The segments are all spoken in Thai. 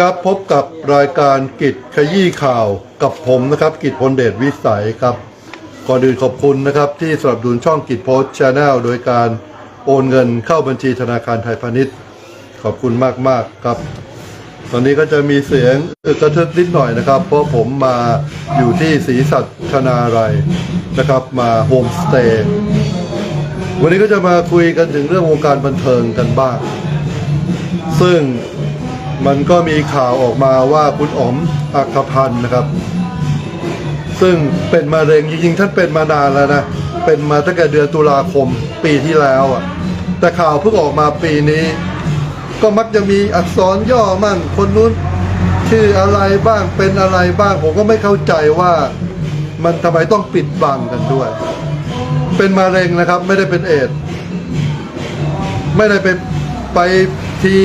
ครับพบกับรายการกิจขยี้ข่าวกับผมนะครับ กิจพลเดชวิสัยครับ ก่อนอื่นขอบคุณนะครับ ที่สนับสนุนช่องกิจโพสชาแนลโดยการโอนเงินเข้าบัญชีธนาคารไทยพาณิชย์ ขอบคุณมากๆครับ ตอนนี้ก็จะมีเสียงอึกระทึกนิดหน่อยนะครับ เพราะผมมาอยู่ที่ศรีสัชนาลัยนะครับ มาโฮมสเตย์วันนี้ก็จะมาคุยกันถึงเรื่องวงการบันเทิงกันบ้างซึ่ง มันก็มีข่าวออกมาว่าคุณอ๋อมอัครพันธ์นะครับ ซึ่งเป็นมะเร็งจริงๆท่านเป็นมานานแล้วนะ เป็นมาตั้งแต่เดือนตุลาคมปีที่แล้วอะ แต่ข่าวเพิ่งออกมาปีนี้ ก็มักจะมีอักษรย่อมั่งคนนู้นชื่ออะไรบ้างเป็นอะไรบ้าง ผมก็ไม่เข้าใจว่ามันทำไมต้องปิดบังกันด้วย เป็นมะเร็งนะครับ ไม่ได้เป็นเอดไม่ได้เป็นไปที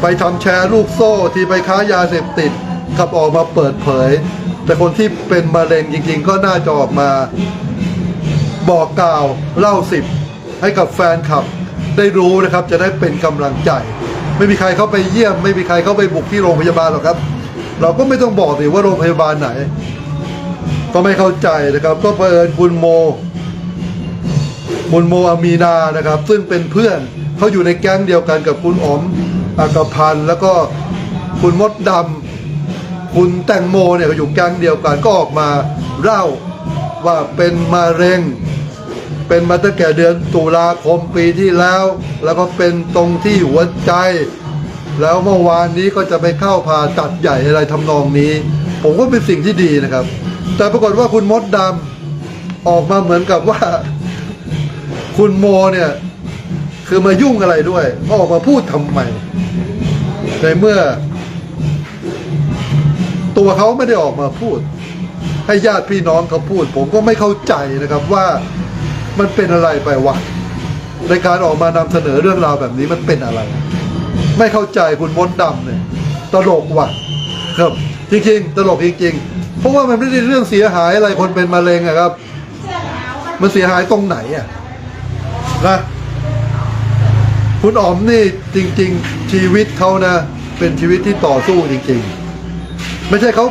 ไปทำแชร์ลูกโซ่ที่ไปค้ายาเสพติดขับออกมาเปิดเผย แต่คนที่เป็นมะเร็งจริงๆ ก็น่าจะออกมาบอกกล่าวเล่าสิบให้กับแฟนคลับได้รู้นะครับ จะได้เป็นกำลังใจ ไม่มีใครเข้าไปเยี่ยม ไม่มีใครเข้าไปบุกที่โรงพยาบาลหรอกครับ เราก็ไม่ต้องบอกสิว่าโรงพยาบาลไหน ก็ไม่เข้าใจนะครับ ก็เผอิญคุณโมคุณโมอามีนานะครับ ซึ่งเป็นเพื่อนเขาอยู่ในแก๊งเดียวกันกับคุณอ๋อม อากพันธ์แล้วก็คุณมดดำคุณแตงโมเนี่ยก็อยู่แก๊งเดียวกันก็ออกมาเล่าว่าเป็นมะเร็ง เป็นมาตั้งแต่เดือนตุลาคมปีที่แล้ว แล้วก็เป็นตรงที่หัวใจ แล้วเมื่อวานนี้ก็จะไปเข้าผ่าตัดใหญ่อะไรทำนองนี้ ผมว่าเป็นสิ่งที่ดีนะครับ แต่ปรากฏว่าคุณมดดำออกมาเหมือนกับว่า คุณโมเนี่ย คือมายุ่งอะไรด้วยออกมาพูดทำไมในเมื่อ ตัวเขาไม่ได้ออกมาพูด ให้ญาติพี่น้องเขาพูด ผมก็ไม่เข้าใจนะครับว่ามันเป็นอะไรไปวะในการออกมานำเสนอเรื่องราวแบบนี้มันเป็นอะไร ไม่เข้าใจคุณมดดำเนี่ยตลกว่ะครับ จริง ๆ ตลกจริงๆเพราะว่ามันไม่ได้เรื่องเสียหายอะไรคนเป็นมะเร็งอะครับ มันเสียหายตรงไหนอะนะ คุณอ๋อมนี่จริง ๆ ชีวิตเขานะ เป็นชีวิตที่ต่อสู้จริง ๆ ไม่ใช่เขา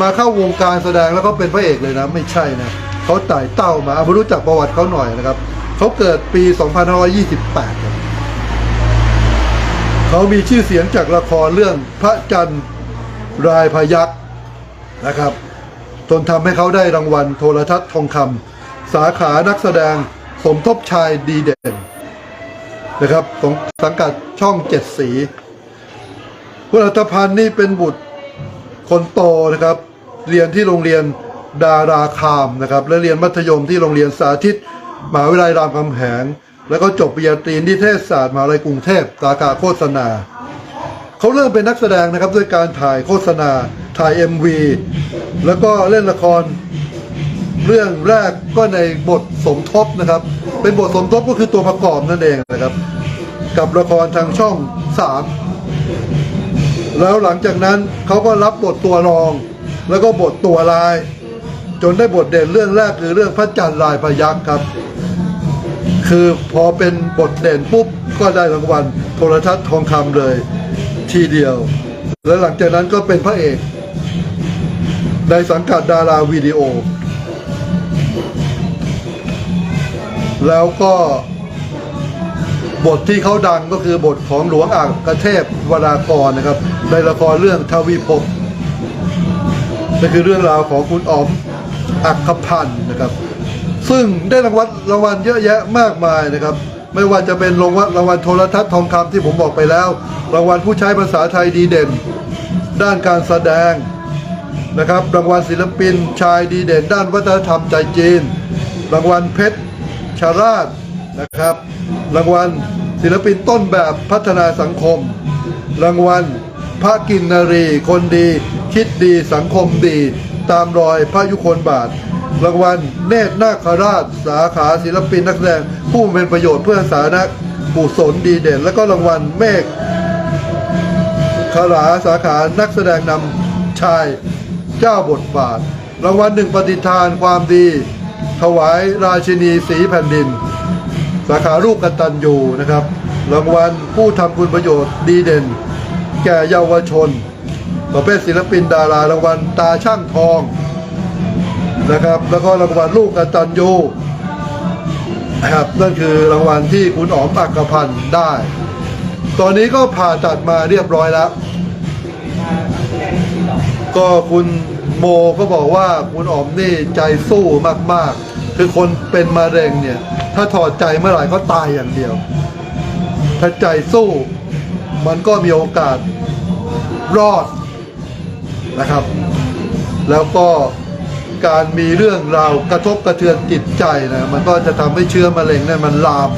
มาเข้าวงการแสดงแล้วเขาเป็นพระเอกเลยนะ ไม่ใช่นะเขาไต่เต้ามาเอามารู้จักประวัติเขาหน่อยนะครับเขาเกิดปี 2528 เขามีชื่อเสียงจากละครเรื่องพระจันทร์รายพยักษ์นะครับจนทำให้เขาได้รางวัลโทรทัศน์ทองคำสาขานักแสดงสมทบชายดีเด่น นะครับของสังกัดช่องเจ็ดสีคุณอัตพันธ์นี่เป็นบุตรคนโตนะครับ เรียนที่โรงเรียนดาราคามนะครับ และเรียนมัธยมที่โรงเรียนสาธิตมหาวิทยาลัยรามคำแหง แล้วก็จบปริญญาตรีนิเทศศาสตร์มหาวิทยาลัยกรุงเทพสาขาโฆษณา เขาเริ่มเป็นนักแสดงนะครับด้วยการถ่ายโฆษณาถ่าย MV แล้วก็เล่นละคร เรื่องแรกก็ในบทสมทบนะครับ เป็นบทสมทบก็คือตัวประกอบนั่นเองนะครับ กับละครทางช่องสามแล้วหลังจากนั้นเขาก็รับบทตัวรอง แล้วก็บทตัวลาย จนได้บทเด่นเรื่องแรกคือเรื่องพระจันทร์ลายพยักษ์ครับ คือพอเป็นบทเด่นปุ๊บก็ได้รางวัลโทรทัศน์ทองคำเลยทีเดียว แล้วหลังจากนั้นก็เป็นพระเอกในสังกัดดาราวิดีโอ แล้วก็บทที่เขาดังก็คือบทของหลวงอ่างกระเทพวรากรนะครับ ในละครเรื่องทวีภพนั่นคือเรื่องราวของคุณอ๋อมอักขพันธ์นะครับ ซึ่งได้รางวัลรางวัลเยอะแยะมากมายนะครับ ไม่ว่าจะเป็นรางวัลรางวัลโทรทัศน์ทองคำที่ผมบอกไปแล้ว รางวัลผู้ใช้ภาษาไทยดีเด่น ด้านการแสดงนะครับ รางวัลศิลปินชายดีเด่น ด้านวัฒนธรรมใจจีน รางวัลเพชร ชาราชนะครับ รางวัลศิลปินต้นแบบพัฒนาสังคม รางวัลพระกินนรี คนดี คิดดีสังคมดี ตามรอยพระยุคลบาท รางวัลเนตรนาคราช สาขาศิลปินนักแสดงผู้เป็นประโยชน์เพื่อสาธารณกุศลดีเด่น และก็รางวัลเมฆคาราสาขานักแสดงนำชายเจ้าบทบาท รางวัลหนึ่งปฏิทานความดี ถวายราชินีสีแผ่นดิน สาขาลูกกตัญญูนะครับ รางวัลผู้ทำคุณประโยชน์ดีเด่น แก่เยาวชน ประเภทศิลปินดารารางวัลตาช่างทองนะครับ แล้วก็รางวัลลูกกตัญญูนะครับนั่นคือรางวัลที่คุณอ๋อมอักพันธ์ได้ ตอนนี้ก็ผ่าตัดมาเรียบร้อยแล้ว ก็คุณโมก็บอกว่าคุณอ๋อมนี่ใจสู้มาก ๆ คือคนเป็นมะเร็งเนี่ย ถ้าถอดใจเมื่อไหร่ก็ตายอย่างเดียว ถ้าใจสู้มันก็มีโอกาสรอดนะครับ แล้วก็การมีเรื่องราวกระทบกระเทือนจิตใจนะมันก็จะทำให้เชื้อมะเร็งเนี่ยมันลาม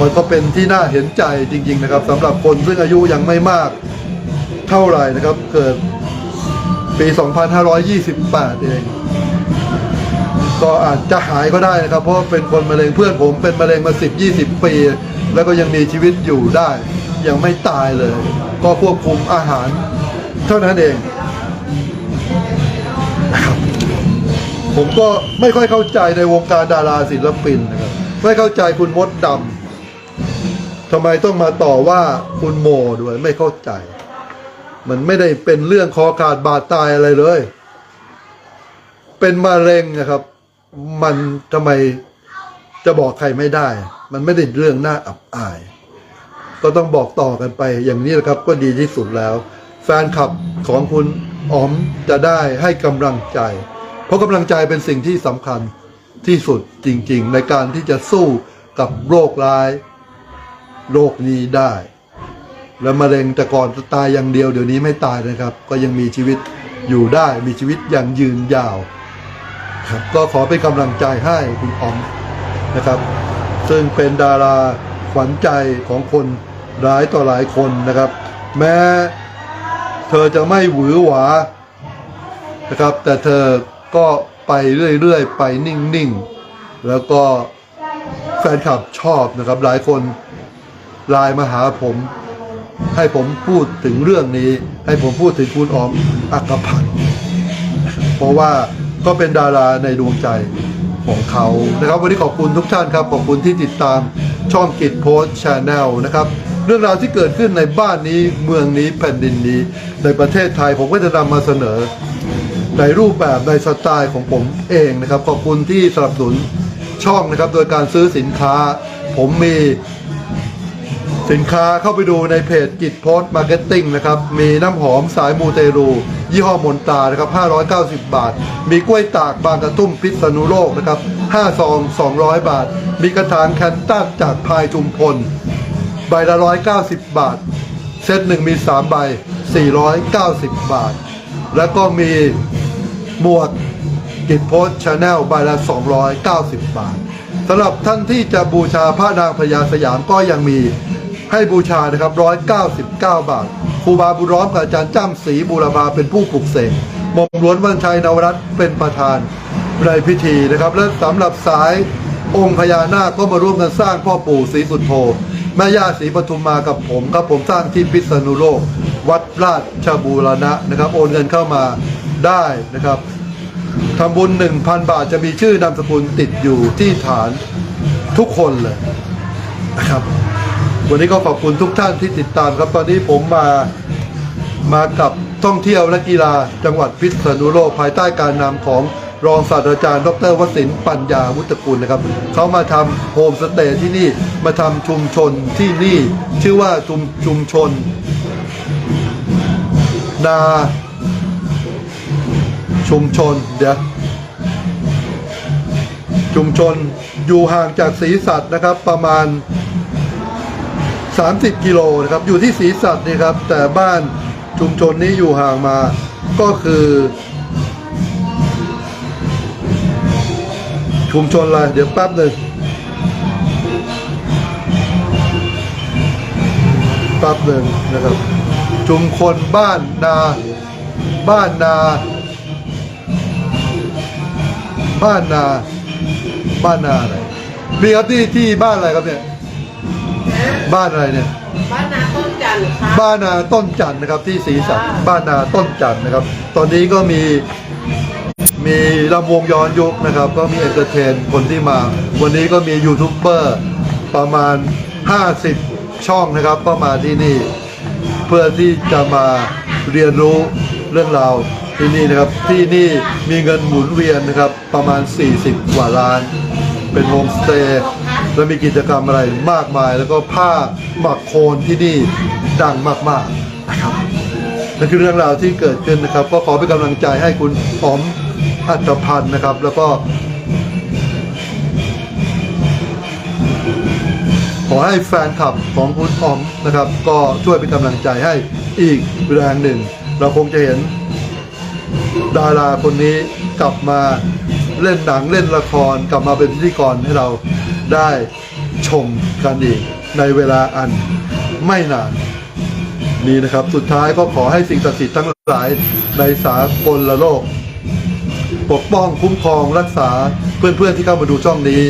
มันก็เป็นที่น่าเห็นใจจริง ๆ นะครับสำหรับคนซึ่งอายุยังไม่มากเท่าไหร่นะครับ เกิดปี 2528 เอง ก็อาจจะหายก็ได้นะครับ เพราะเป็นคนมะเร็งเพื่อนผมเป็นมะเร็งมา 10 20 ปี แล้วก็ยังมีชีวิตอยู่ได้ ยังไม่ตายเลย ก็ควบคุมอาหาร เท่านั้นเองนะครับผมก็ไม่ค่อยเข้าใจในวงการดาราศิลปินนะครับไม่เข้าใจคุณมดดำทำไมต้องมาต่อว่าคุณโมด้วยไม่เข้าใจ มันไม่ได้เป็นเรื่องคอขาดบาดตายอะไรเลย เป็นมะเร็งนะครับ มันทำไมจะบอกใครไม่ได้ มันไม่ได้เรื่องน่าอับอาย ก็ต้องบอกต่อกันไป อย่างนี้นะครับก็ดีที่สุดแล้ว แฟนคลับของคุณอ๋อมจะได้ให้กำลังใจ เพราะกำลังใจเป็นสิ่งที่สำคัญที่สุดจริง ๆ ในการที่จะสู้กับโรคร้ายโรคนี้ได้ แล้วมะเร็งแต่ก่อนจะตายอย่างเดียวเดี๋ยวนี้ไม่ตายนะครับ ก็ยังมีชีวิตอยู่ได้มีชีวิตอย่างยืนยาว ครับก็ขอเป็นกำลังใจให้คุณออมนะครับ ซึ่งเป็นดาราขวัญใจของคนหลายต่อหลายคนนะครับ แม้เธอจะไม่หวือหวานะครับ แต่เธอก็ไปเรื่อยๆ ไปนิ่งๆ แล้วก็แฟนคลับชอบนะครับ หลายคนไลน์มาหาผม ให้ผมพูดถึงเรื่องนี้ ให้ผมพูดถึงคุณออมอักขพันธ์เพราะว่า ก็เป็นดาราในดวงใจของเขานะครับ วันนี้ขอบคุณทุกท่านครับ ขอบคุณที่ติดตามช่องกิจโพสชาแนลนะครับ เรื่องราวที่เกิดขึ้นในบ้านนี้เมืองนี้แผ่นดินนี้ในประเทศไทยผมก็จะนำมาเสนอ ในรูปแบบในสไตล์ของผมเองนะครับ ขอบคุณที่สนับสนุนช่องนะครับ โดยการซื้อสินค้า ผมมีสินค้าเข้าไปดูในเพจกิจโพสต์มาร์เก็ตติ้งนะครับ มีน้ำหอมสายมูเตรู ยี่ห้อมนตานะครับ590 บาท มีกล้วยตากบางกระทุ่มพิษณุโลกนะครับ5ซอง200 บาท มีกระถางแคนตัสจากพายจุมพล ใบละ 190 บาท เซตหนึ่งมี 3 ใบ 490 บาท แล้วก็มีหมวกกิจโพสชาแนลใบละ 290 บาทสำหรับท่านที่จะบูชาพระนางพญาสยามก็ยังมี ให้บูชานะครับ 199 บาทครูบาบุร้อมกับอาจารย์จ้ำศรีบูรพาเป็นผู้ปลุกเสกหม่อมหลวงวันชัยนวรัตน์เป็นประธานในพิธีนะครับ และสำหรับสายองค์พญานาคก็มาร่วมกันสร้างพ่อปู่ศรีสุโธแม่ย่าศรีปทุมมากับผมครับผมสร้างที่พิษณุโลก วัดราชบูรณะนะครับ โอนเงินเข้ามาได้นะครับทำบุญ 1,000 บาทจะมีชื่อนามสกุลติดอยู่ที่ฐานทุกคนเลยนะครับ วันนี้ก็ขอบคุณทุกท่านที่ติดตามครับตอนนี้ผมมามากับท่องเที่ยวและกีฬาจังหวัดพิษณุโลกภายใต้การนำของรองศาสตราจารย์ ดรวสินปัญญาวุฒกุลนะครับเขามาทำโฮมสเตย์ที่นี่มาทำชุมชนที่นี่ ชื่อว่าชุมชุมชน นาชุมชนเดี๋ยวชุมชนอยู่ห่างจากศรีสัตว์นะครับประมาณ 30 กิโลนะครับ อยู่ที่ศรีสัตว์นี่ครับ แต่บ้านชุมชนนี้อยู่ห่างมา ก็คือ ชุมชนอะไรเดี๋ยวแป๊บหนึ่งแป๊บหนึ่งนะครับ ชุมชนบ้านนา บ้านนา บ้านนา บ้านนาอะไรมีครับที่ที่บ้านอะไรครับเนี่ย บ้านอะไรเนี่ย บ้านนาต้นจันทร์ค่ะบ้านนาต้นจันทร์นะครับที่ศรีสัตว์บ้านนาต้นจันทร์นะครับ ตอนนี้ก็มีมีลำวงย้อนยุคนะครับ ก็มีเอนเตอร์เทนคนที่มา วันนี้ก็มียูทูบเบอร์ประมาณ 50 ช่องนะครับก็มาที่นี่ เพื่อที่จะมาเรียนรู้เรื่องราวที่นี่นะครับที่นี่มีเงินหมุนเวียนนะครับประมาณ 40 กว่าล้าน เป็นโฮมสเตย์ และมีกิจกรรมอะไรมากมาย แล้วก็ผ้าหมักโคนที่นี่ดังมากๆนะครับนั่นคือเรื่องราวที่เกิดขึ้นนะครับ ก็ขอเป็นกำลังใจให้คุณอ๋อมอัตพันธ์นะครับ แล้วก็ ขอให้แฟนคลับของคุณอ๋อมนะครับ ก็ช่วยเป็นกำลังใจให้อีกแรงหนึ่ง เราคงจะเห็น ดาราคนนี้กลับมาเล่นหนังเล่นละครกลับมาเป็นพิธีกรให้เรา ได้ชมกันอีกในเวลาอันไม่นานนี่นะครับ สุดท้ายก็ขอให้สิ่งศักดิ์สิทธิ์ทั้งหลายในสากลละโลก ปกป้องคุ้มครองรักษาเพื่อนๆที่เข้ามาดูช่องนี้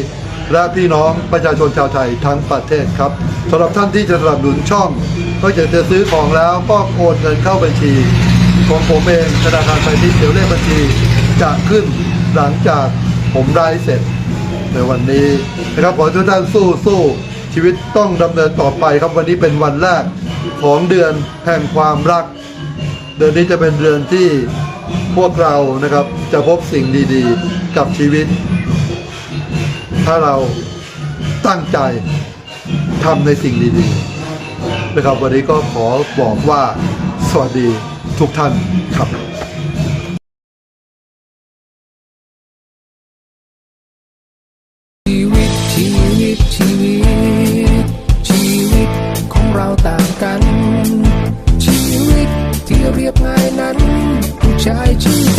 และพี่น้องประชาชนชาวไทยทั้งประเทศครับสำหรับท่านที่จะสนับสนุนช่องนอกจากจะซื้อของแล้วก็โอนเงินเข้าบัญชี ของผมเองธนาคารไทยที่เดี๋ยวเลขบัญชีจะขึ้นหลังจากผมได้เสร็จ ในวันนี้นะครับขอทุกท่านสู้สู้ชีวิตต้องดำเนินต่อไปครับวันนี้เป็นวันแรกของเดือนแห่งความรัก เดือนนี้จะเป็นเดือนที่พวกเรานะครับจะพบสิ่งดีๆ กับชีวิต ถ้าเราตั้งใจทำในสิ่งดีๆนะครับวันนี้ก็ขอบอกว่าสวัสดีทุกท่านครับ you.